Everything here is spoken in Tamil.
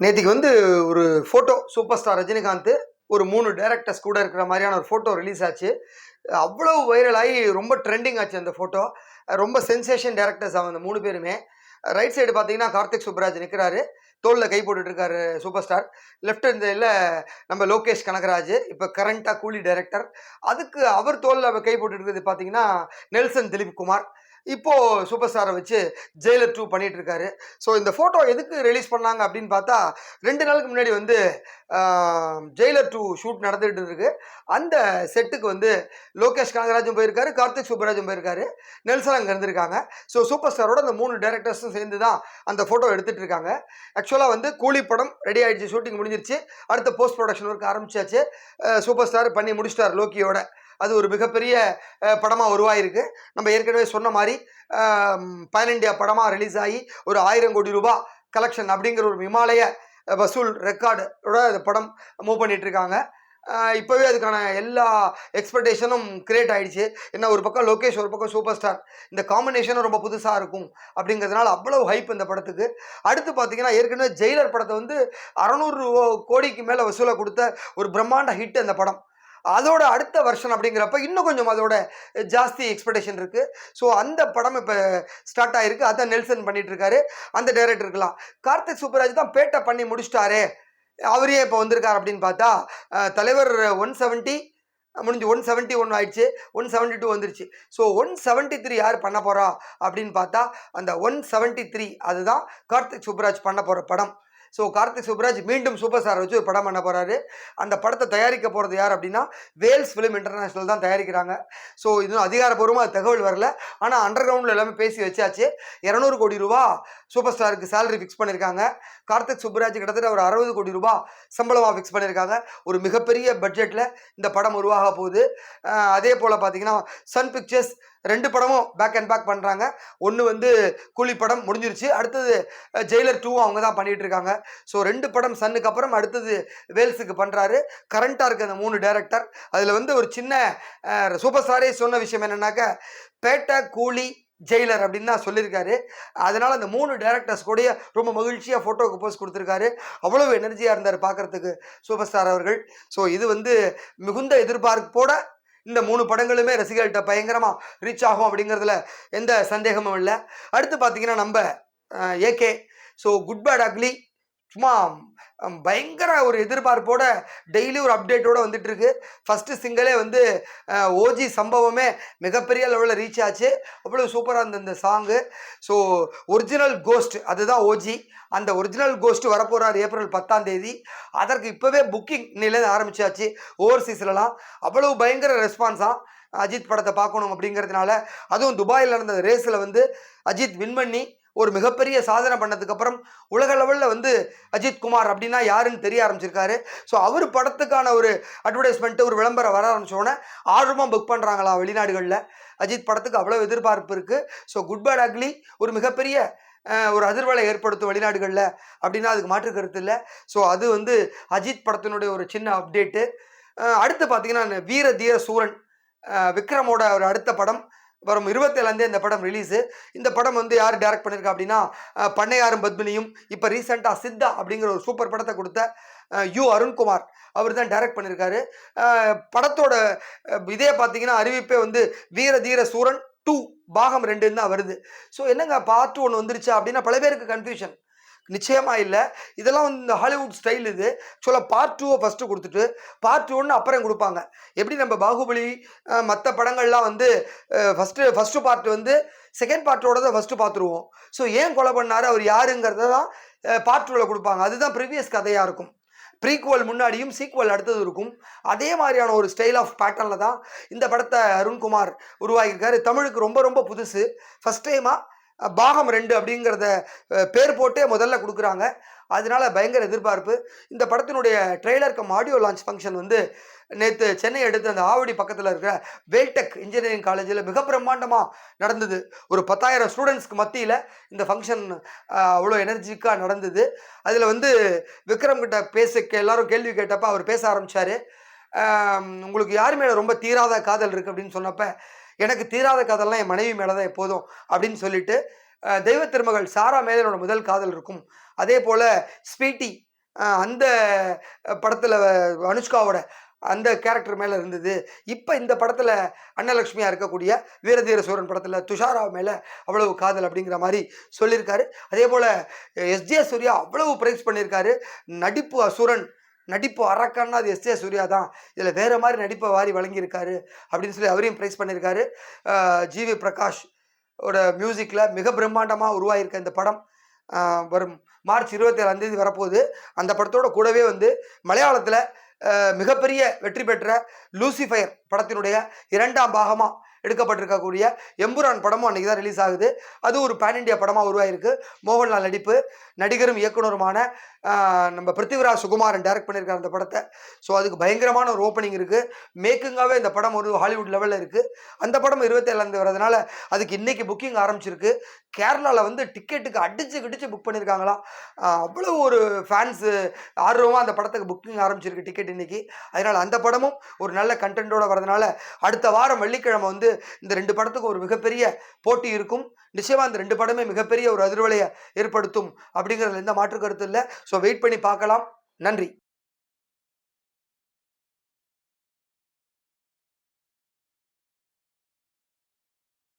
நேற்றுக்கு வந்து ஒரு ஃபோட்டோ சூப்பர் ஸ்டார் ரஜினிகாந்த் ஒரு மூணு டேரக்டர்ஸ் கூட இருக்கிற மாதிரியான ஒரு ஃபோட்டோ ரிலீஸ் ஆச்சு. அவ்வளோ வைரல் ஆகி ரொம்ப ட்ரெண்டிங் ஆச்சு அந்த ஃபோட்டோ ரொம்ப சென்சேஷன் டேரக்டர்ஸ் அவங்க அந்த மூணு பேருமே. ரைட் சைடு பார்த்தீங்கன்னா கார்த்திக் சுப்ராஜ் நிற்கிறாரு தோளில் கை போட்டுட்ருக்காரு சூப்பர் ஸ்டார் லெஃப்ட் ஹேண்டில் நம்ம லோகேஷ் கனகராஜ் இப்போ கரண்ட்டாக கூலி டைரக்டர் அதுக்கு அவர் தோளில் கை போட்டுட்டு பார்த்தீங்கன்னா நெல்சன் திலீப் குமார் இப்போ சூப்பர் ஸ்டாரை வச்சு ஜெயிலர் டூ பண்ணிட்டு இருக்காரு ஸோ இந்த ஃபோட்டோ எதுக்கு ரிலீஸ் பண்ணாங்க அப்படின்னு பார்த்தா ரெண்டு நாளுக்கு முன்னாடி வந்து ஜெயிலர் டூ ஷூட் நடந்துகிட்டு இருக்கு அந்த செட்டுக்கு வந்து லோகேஷ் கனகராஜும் போயிருக்காரு கார்த்திக் சுப்பராஜும் போயிருக்காரு நெல்சன் அங்கே இருந்திருக்காங்க. ஸோ சூப்பர் ஸ்டாரோட அந்த மூணு டேரக்டர்ஸும் சேர்ந்து தான் அந்த ஃபோட்டோ எடுத்துட்டு இருக்காங்க. ஆக்சுவலாக வந்து கூலி படம் ரெடி ஆயிடுச்சு ஷூட்டிங் முடிஞ்சிருச்சு. அடுத்த போஸ்ட் ப்ரொடக்ஷன் ஒர்க் ஆரம்பிச்சாச்சு சூப்பர் ஸ்டார் பண்ணி முடிச்சிட்டார் லோக்கியோட. அது ஒரு மிகப்பெரிய படமாக உருவாயிருக்கு. நம்ம ஏற்கனவே சொன்ன மாதிரி பேன் இண்டியா படமாக ரிலீஸ் ஆகி ஒரு ஆயிரம் கோடி ரூபாய் கலெக்ஷன் அப்படிங்கிற ஒரு இமாலய வசூல் ரெக்கார்டோட அந்த படம் மூவ் பண்ணிட்டு இருக்காங்க இப்போவே அதுக்கான எல்லா எக்ஸ்பெக்டேஷனும் கிரியேட் ஆகிடுச்சு என்ன ஒரு பக்கம் லோகேஷ் ஒரு பக்கம் சூப்பர் ஸ்டார். இந்த காம்பினேஷனும் ரொம்ப புதுசாக இருக்கும் அப்படிங்கிறதுனால அவ்வளோ ஹைப் இந்த படத்துக்கு. அடுத்து பார்த்தீங்கன்னா ஏற்கனவே ஜெயிலர் படத்தை வந்து அறநூறு கோடிக்கு மேலே வசூலை கொடுத்த ஒரு பிரம்மாண்ட ஹிட் அந்த படம். அதோட அடுத்த வருஷன் அப்படிங்கிறப்ப இன்னும் கொஞ்சம் அதோட ஜாஸ்தி எக்ஸ்பெக்டேஷன் இருக்குது ஸோ அந்த படம் இப்போ ஸ்டார்ட் ஆகிருக்கு அதான் நெல்சன் பண்ணிட்டு இருக்காரு அந்த டைரக்டருக்கலாம் கார்த்திக் சூப்பராஜ் தான் பேட்டை பண்ணி முடிச்சிட்டாரே. அவரே இப்போ வந்திருக்கார் அப்படின்னு பார்த்தா தலைவர் ஒன் செவன்ட்டி முடிஞ்சு ஒன் செவன்ட்டி ஒன் ஆயிடுச்சு. ஒன் செவன்ட்டி டூ வந்துருச்சு. ஸோ ஒன் செவன்ட்டி த்ரீ யார் பண்ண போகிறா அப்படின்னு பார்த்தா அந்த ஒன் செவன்ட்டி த்ரீ அதுதான் கார்த்திக் சூப்பராஜ் பண்ண போகிற படம். ஸோ கார்த்திக் சுப்ராஜ் மீண்டும் சூப்பர் ஸ்டார் வச்சு ஒரு படம் பண்ண போகிறாரு அந்த படத்தை தயாரிக்க போகிறது யார் அப்படின்னா வேல்ஸ் ஃபிலிம் இன்டர்நேஷ்னல் தான் தயாரிக்கிறாங்க. ஸோ இன்னும் அதிகாரப்பூர்வமாக தகவல் வரல. ஆனால் அண்டர் கிரவுண்டில் எல்லாமே பேசி வச்சாச்சு. இரநூறு கோடி ரூபா சூப்பர் ஸ்டாருக்கு சேலரி ஃபிக்ஸ் பண்ணியிருக்காங்க கார்த்திக் சுப்ராஜ் கிட்டத்தட்ட ஒரு அறுபது கோடி ரூபா சம்பளமாக ஃபிக்ஸ் பண்ணியிருக்காங்க ஒரு மிகப்பெரிய பட்ஜெட்டில் இந்த படம் உருவாக போகுது. அதே போல் பார்த்தீங்கன்னா சன் பிக்சர்ஸ் ரெண்டு படமும் பேக் அண்ட் பேக் பண்ணுறாங்க ஒன்று வந்து கூலி படம் முடிஞ்சிருச்சு. அடுத்தது ஜெயிலர் டூவும் அவங்க தான் பண்ணிகிட்டு இருக்காங்க. ஸோ ரெண்டு படம் சன்னுக்கு அப்புறம் அடுத்தது வேல்ஸுக்கு பண்ணுறாரு கரண்ட்டாக இருக்குது அந்த மூணு டேரக்டர் அதில் வந்து ஒரு சின்ன சூப்பர் ஸ்டாரே சொன்ன விஷயம் என்னென்னாக்க பேட்டை கூலி ஜெயிலர் அப்படின்னு தான் சொல்லியிருக்காரு. அதனால் அந்த மூணு டேரக்டர்ஸ் கூட ரொம்ப மகிழ்ச்சியாக ஃபோட்டோவுக்கு போஸ்ட் கொடுத்துருக்காரு. அவ்வளோ எனர்ஜியாக இருந்தார் பார்க்குறதுக்கு சூப்பர் ஸ்டார் அவர்கள். ஸோ இது வந்து மிகுந்த எதிர்பார்ப்போட இந்த மூணு படங்களுமே ரசிகர்கள்ட்ட பயங்கரமாக ரீச் ஆகும் அப்படிங்கிறதுல எந்த சந்தேகமும் இல்லை. அடுத்து பார்த்தீங்கன்னா நம்ம AK so good bad ugly சும்மா பயங்கர ஒரு எதிர்பார்ப்போட டெய்லி ஒரு அப்டேட்டோடு வந்துட்டு இருக்கு ஃபஸ்ட்டு சிங்கிளே வந்து ஓஜி சம்பவமே மிகப்பெரிய லெவலில் ரீச் ஆச்சு. அவ்வளோ சூப்பராக இருந்த இந்த சாங்கு ஸோ ஒரிஜினல் கோஸ்ட் அதுதான் ஓஜி அந்த ஒரிஜினல் கோஸ்ட் வரப்போகிறார் ஏப்ரல் பத்தாம் தேதி. அதற்கு இப்போவே புக்கிங் இன்னிலேருந்து ஆரம்பிச்சாச்சு. ஓவர்சீஸ்லலாம் அவ்வளோ பயங்கர ரெஸ்பான்ஸாக அஜித் படத்தை பார்க்கணும் அப்படிங்கிறதுனால. அதுவும் துபாயில் நடந்த ரேஸில் வந்து அஜித் வின் பண்ணி ஒரு மிகப்பெரிய சாதனை பண்ணதுக்கப்புறம் உலக லெவலில் வந்து அஜித் குமார் அப்படின்னா யாருன்னு தெரிய ஆரம்பிச்சிருக்காரு. ஸோ அவர் படத்துக்கான ஒரு அட்வர்டைஸ்மெண்ட்டு ஒரு விளம்பரம் வர ஆரம்பிச்சோடனே ஆர்வமாக புக் பண்ணுறாங்களா வெளிநாடுகளில். அஜித் படத்துக்கு அவ்வளோ எதிர்பார்ப்பு இருக்குது ஸோ குட் பேட் அக்லி ஒரு மிகப்பெரிய ஒரு அதிர்வலை ஏற்படுத்தும் வெளிநாடுகளில் அப்படின்னா அதுக்கு மாற்று கருத்து இல்லை. ஸோ அது வந்து அஜித் படத்தினுடைய ஒரு சின்ன அப்டேட்டு அடுத்து பார்த்தீங்கன்னா வீர தீர சூரன் விக்ரமோட ஒரு அடுத்த படம். வரும் இருபத்தேழாந்தே இந்த படம் ரிலீஸு இந்த படம் வந்து யார் டேரக்ட் பண்ணியிருக்கா அப்படின்னா பண்ணையாரும் பத்மினியும் இப்போ ரீசெண்டாக சித்தா அப்படிங்கிற ஒரு சூப்பர் படத்தை கொடுத்த யு அருண்குமார். அவர் தான் டைரக்ட் பண்ணியிருக்காரு படத்தோட இதே பார்த்தீங்கன்னா அறிவிப்பே வந்து வீர தீர சூரன் டூ பாகம் ரெண்டுன்னு தான் வருது. ஸோ என்னங்க பார்ட் ஒன்று வந்துருச்சா அப்படின்னா பல பேருக்கு கன்ஃபியூஷன் நிச்சயமாக இல்லை. இதெல்லாம் வந்து இந்த ஹாலிவுட் ஸ்டைல் இது. சொல்ல பார்ட் டூவை ஃபஸ்ட்டு கொடுத்துட்டு பார்ட் ஒன்று அப்புறம் கொடுப்பாங்க. எப்படி நம்ம பாகுபலி மற்ற படங்கள்லாம் வந்து ஃபஸ்ட்டு ஃபஸ்ட்டு பார்ட் வந்து செகண்ட் பார்ட்டோட தான் ஃபஸ்ட்டு பார்த்துருவோம் ஸோ ஏன் கொலை பண்ணார்? அவர் யாருங்கிறத தான் பார்ட் டூவில் கொடுப்பாங்க. அதுதான் ப்ரீவியஸ் கதையாக இருக்கும். ப்ரீக்குவல் முன்னாடியும் சீக்குவல் அடுத்தது இருக்கும். அதே மாதிரியான ஒரு ஸ்டைல் ஆஃப் பேட்டர்னில் தான் இந்த படத்தை அருண்குமார் உருவாகியிருக்காரு தமிழுக்கு ரொம்ப ரொம்ப புதுசு. ஃபஸ்ட் டைமாக பாகம் ரெண்டு அப்படிங்கிறத பேர் போட்டே முதல்ல கொடுக்குறாங்க. அதனால பயங்கர எதிர்பார்ப்பு. இந்த படத்தினுடைய trailer cum audio launch function வந்து நேற்று சென்னை எடுத்து அந்த ஆவடி பக்கத்தில் இருக்கிற வேல்டெக் இன்ஜினியரிங் காலேஜில் மிக பிரம்மாண்டமாக நடந்தது. ஒரு பத்தாயிரம் ஸ்டூடெண்ட்ஸ்க்கு மத்தியில் இந்த ஃபங்க்ஷன் அவ்வளோ எனர்ஜிக்காக நடந்தது. அதில் வந்து விக்ரம் கிட்ட பேச எல்லாரும் கேள்வி கேட்டப்போ அவர் பேச ஆரம்பித்தார் உங்களுக்கு யார் மேலே ரொம்ப தீராத காதல் இருக்குது அப்படின்னு சொன்னப்போ எனக்கு தீராத காதல்லாம் என் மனைவி மேலே தான் எப்போதும் அப்படின்னு சொல்லிட்டு தெய்வ திருமகள் சாரா மேலே என்னோட முதல் காதல் இருக்கும். அதே போல் ஸ்வீட்டி அந்த படத்தில் அனுஷ்காவோட அந்த கேரக்டர் மேலே இருந்தது. இப்போ இந்த படத்தில் அன்னலக்ஷ்மியாக இருக்கக்கூடிய வீரதீர சூரன் படத்தில் துஷாரா மேலே அவ்வளவு காதல் அப்படிங்கிற மாதிரி சொல்லியிருக்காரு. அதே போல் எஸ்ஜே சூர்யா அவ்வளவு ப்ரைஸ் பண்ணியிருக்காரு. நடிப்பு அசுரன் நடிப்பு அரக்கன்னா அது எஸ்ஜே சூர்யா தான். இதில் வேறு மாதிரி நடிப்பை வாரி வழங்கியிருக்காரு அப்படின்னு சொல்லி அவரையும் ப்ரைஸ் பண்ணியிருக்காரு. ஜிவி பிரகாஷ் ஓட மியூசிக்கில் மிக பிரம்மாண்டமாக உருவாகியிருக்க இந்த படம். வரும் மார்ச் இருபத்தி ஏழாம் வரப்போகுது. அந்த படத்தோட கூடவே வந்து மலையாளத்தில் மிகப்பெரிய வெற்றி பெற்ற லூசிஃபயர் படத்தினுடைய இரண்டாம் பாகமாக எடுக்கப்பட்டிருக்கக்கூடிய எம்புரான் படமும் அன்றைக்கி தான் ரிலீஸ் ஆகுது. அது ஒரு பேன் இண்டியா படமாக உருவாகிருக்கு மோகன்லால் நடிப்பு நடிகரும் இயக்குனருமான நம்ம பிருத்திவிராஜ் சுகுமாரன் டைரக்ட் பண்ணியிருக்காரு அந்த படத்தை. ஸோ அதுக்கு பயங்கரமான ஒரு ஓப்பனிங் இருக்குது மேக்கிங்காகவே இந்த படம் ஒரு ஹாலிவுட் லெவலில் இருக்குது அந்த படம் இருபத்தேழாந்தேதி வரதுனால அதுக்கு இன்றைக்கி புக்கிங் ஆரம்பிச்சிருக்கு. கேரளாவில் வந்து டிக்கெட்டுக்கு அடித்து கிடிச்சு புக் பண்ணியிருக்காங்களாம் அவ்வளோ ஒரு ஃபேன்ஸு ஆர்வமாக அந்த படத்துக்கு புக்கிங் ஆரம்பிச்சிருக்கு டிக்கெட் இன்றைக்கி அதனால் அந்த படமும் ஒரு நல்ல கண்டென்ட்டோடு வரதுனால அடுத்த வாரம் வெள்ளிக்கிழமை வந்து இந்த ரெண்டு படத்துக்கு ஒரு மிகப்பெரிய போட்டி இருக்கும். நிச்சயமாக அந்த ரெண்டு படமே மிகப்பெரிய ஒரு அதிர்வலையை ஏற்படுத்தும் அப்படிங்கிறதுல எந்த மாற்று கருத்து இல்லை. ஸோ ஸோ வெயிட் பண்ணி பார்க்கலாம். நன்றி.